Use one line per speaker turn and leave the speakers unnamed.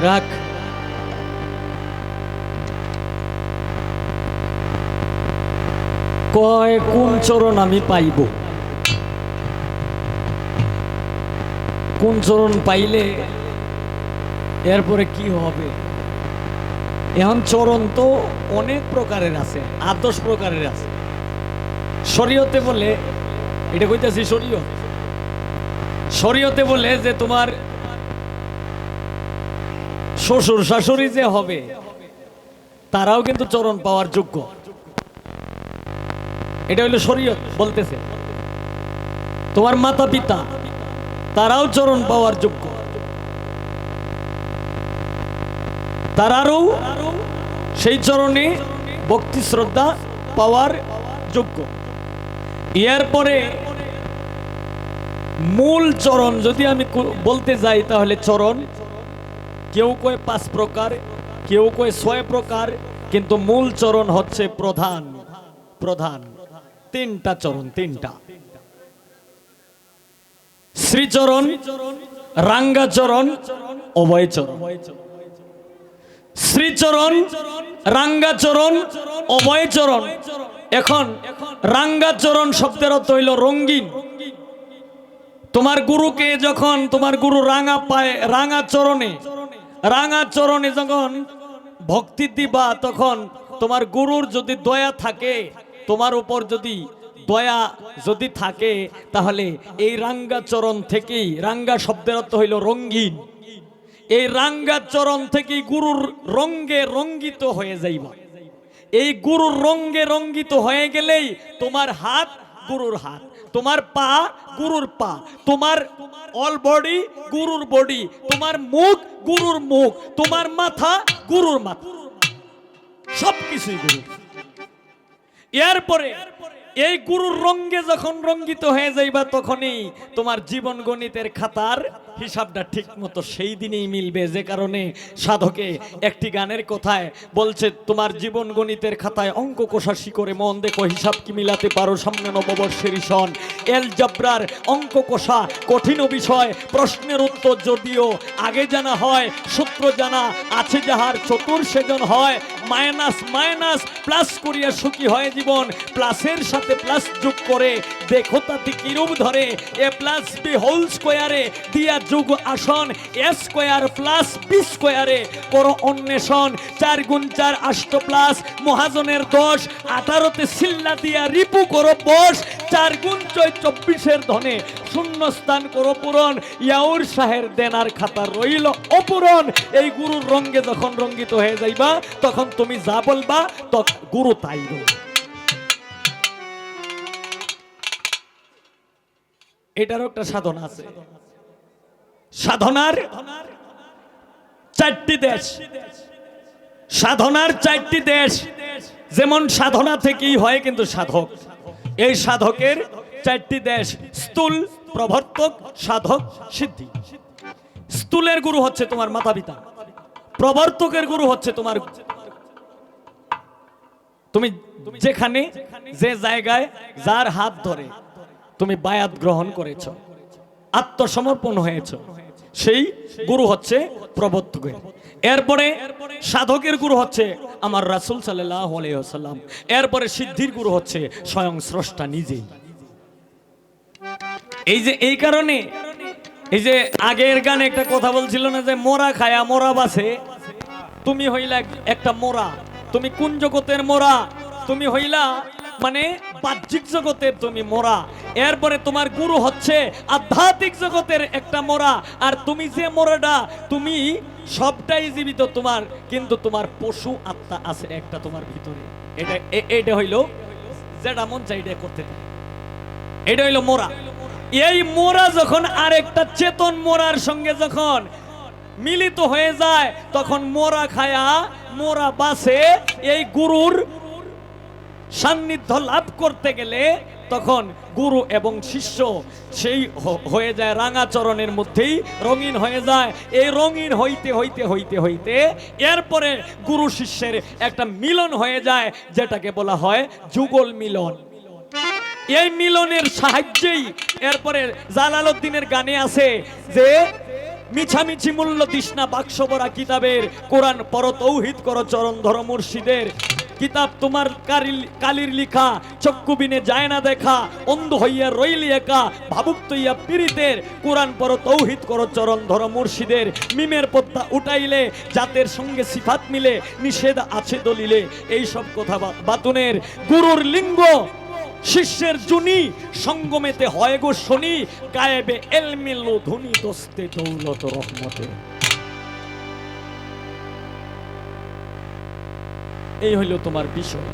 রাখ। কয়, কোন চরণ আমি পাইব? কোন চরণ পাইলে এরপরে কি হবে? এখন চরণ তো অনেক প্রকারের আছে আট দশ প্রকারের আছে। শরীয়তে বলে, এটা কইতাছি শরীয়ত। শরীয়তে বলে যে তোমার শ্বশুর শাশুড়ি যে হবে, তারাও কিন্তু চরণ পাওয়ার যোগ্য। এটা হইল শরীয়ত, বলতেছে। তোমার মাতা পিতা তারাও চরণ পাওয়ার যোগ্য। তারারও সেই চরণে ভক্তি, শ্রদ্ধা পাওয়ার যোগ্য। ইয়ার পরে মূল চরণ যদি আমি বলতে যাই তাহলে চরণ কেউ কয় পাঁচ প্রকার, কেউ কয় ছয় প্রকার, কিন্তু মূল চরণ হচ্ছে প্রধান প্রধান। তিনটা চরণ, তিনটা। শ্রীচরণ, রাঙ্গাচরণ, অভয়চরণ। শ্রীচরণ, রাঙ্গাচরণ, অভয়চরণ। এখন রাঙ্গাচরণ শব্দের অর্থ হইল রঙ্গিন। তোমার গুরুকে যখন তোমার গুরু রাঙা পায়, রাঙা চরণে রাঙা চরণে যখন ভক্তি দিবা, তখন তোমার গুরুর যদি দয়া থাকে, তোমার উপর যদি দয়া যদি থাকে, তাহলে এই রাঙ্গা চরণ থেকেই, রাঙ্গা শব্দের অর্থ হইল রঙ্গিন। এই রাঙ্গা চরণ থেকেই গুরুর রঙ্গে রঙ্গিত হয়ে যাইবা। এই গুরুর রঙ্গে রঙ্গিত হয়ে গেলেই তোমার হাত গুরুর হাত। তোমার পা গুরুর পা, তোমার অল বডি গুরুর বডি তোমার মুখ গুরুর মুখ, তোমার মাথা গুরুর মাথা। সবকিছুই গুরু। এরপরে এই গুরুর রঙ্গে যখন রঙ্গিত হয়ে যাইবা তখনই তোমার জীবন গণিতের খাতার হিসাবটা ঠিক মতো সেই দিনেই মিলবে। যে কারণে সাধকে একটি গানের কথায় বলছে, তোমার জীবন গণিতের খাতায় অঙ্ক কষাশি করে মন দেখো, হিসাব কি মিলাতে পারো? সামনে নববর্ষের সন এল জাবরার অঙ্ক কষা কঠিন বিষয়, প্রশ্নের উত্তর যদিও আগে জানা হয়, সূত্র জানা আছে যাহার চতুর সেজন হয়। মাইনাস মাইনাস, প্লাস করিয়া সুখী হয় জীবন, প্লাসের সাথে প্লাস যোগ করে, দেখো তাতে কিরূপ ধরে। এ প্লাস বি হোল স্কোয়ারে দিয়া যোগ আসন এ স্কোয়ার প্লাস বি স্কোয়ারে করো অন্বেষণ, চার গুণ চার আষ্ট প্লাস মহাজনের দশ, আঠারোতে সিল্লা দিয়া রিপু করো বস চার গুণ চয় চব্বিশের ধনে। শূন্য স্থান করো পূরণ, ইয়াউর শাহের দেনার খাতা রইল অপূরণ। এই গুরুর রঙ্গে যখন রঙ্গিত হয়ে যাইবা, তখন তুমি যা বলবা তখন গুরু তাই বলবে। এটারও একটা সাধনা আছে। সাধনার চারটি দেশ। সাধনার চারটি দেশ। যেমন সাধনা থেকেই হয় কিন্তু সাধক। এই সাধকের চারটি দেশ, স্থূল, প্রবর্তক, সাধক, সিদ্ধি। স্থূলের গুরু হচ্ছে তোমার মাতা পিতা প্রবর্তকের গুরু হচ্ছে তোমার তুমি যেখানে, যে জায়গায়, যার হাত ধরে তুমি বায়াত গ্রহণ করেছ, আত্মসমর্পণ হয়েছ। সেই গুরু হচ্ছে প্রবর্তকের এরপরে সাধকের গুরু হচ্ছে আমার রাসুল আলাইসাল্লাম এরপরে সিদ্ধির গুরু হচ্ছে স্বয়ং স্রষ্টা নিজেই এই যে, এই কারণে, এই যে আগের গানে একটা কথা বলছিল না যে, মোরা খায়া মোরা বাসে। তুমি হইলা একটা মোরা। তুমি কোন জগতের মোরা? তুমি হইলা মানে বাহ্যিক জগতের তুমি মোরা। এরপরে তোমার গুরু হচ্ছে আধ্যাত্মিক জগতের একটা মোরা। আর তুমি যে মোরাটা, তুমি সবটাই জীবিত তোমার, কিন্তু তোমার পশু আত্মা আছে একটা তোমার ভিতরে। এটা এটা হইল যেটা মন চাই এটা করতে থাকে এটা হইল মোরা। এই মোরা যখন আরেকটা চেতন মোরার সঙ্গে যখন মিলিত হয়ে যায়, তখন মোরা খায়া মোরা বাসে এই গুরুর সান্নিধ্য লাভ করতে গেলে তখন গুরু এবং শিষ্য সেই হয়ে যায়, রাঙাচরণের মধ্যেই রঙিন হয়ে যায়। এই রঙিন হইতে হইতে হইতে হইতে এরপরে গুরু শিষ্যের একটা মিলন হয়ে যায়, যেটাকে বলা হয় যুগল মিলন। এই মিলনের সাহায্যেই এরপরে জালালউদ্দিনের গানে আছে যে, মিছামিছি মূল্য তৃষ্ণা বাক্স ভরা কিতাবের কোরআন পর তৌহিদ কর চরণ ধর মুর্শিদের। কিতাব তোমার কালির লিখা, চক্ষু বিনে যায় না দেখা, অন্ধ হইয়া রইলি একা, ভাবুক তৈয়া পীড়িতের। কোরআন পর তৌহিদ কর, চরণ ধর মুর্শিদের। মিমের পদ্মা উঠাইলে, জাতের সঙ্গে সিফাত মিলে, নিষেধ আছে দলিলে। এই সব কথা বাতুনের। গুরুর লিঙ্গ, শিষ্যের জুনি, সঙ্গমেতে হয় গো শনি, গায়েবে এলমিল ধুনি দস্তে দৌলত রহমতে। এই হইল তোমার বিষয়।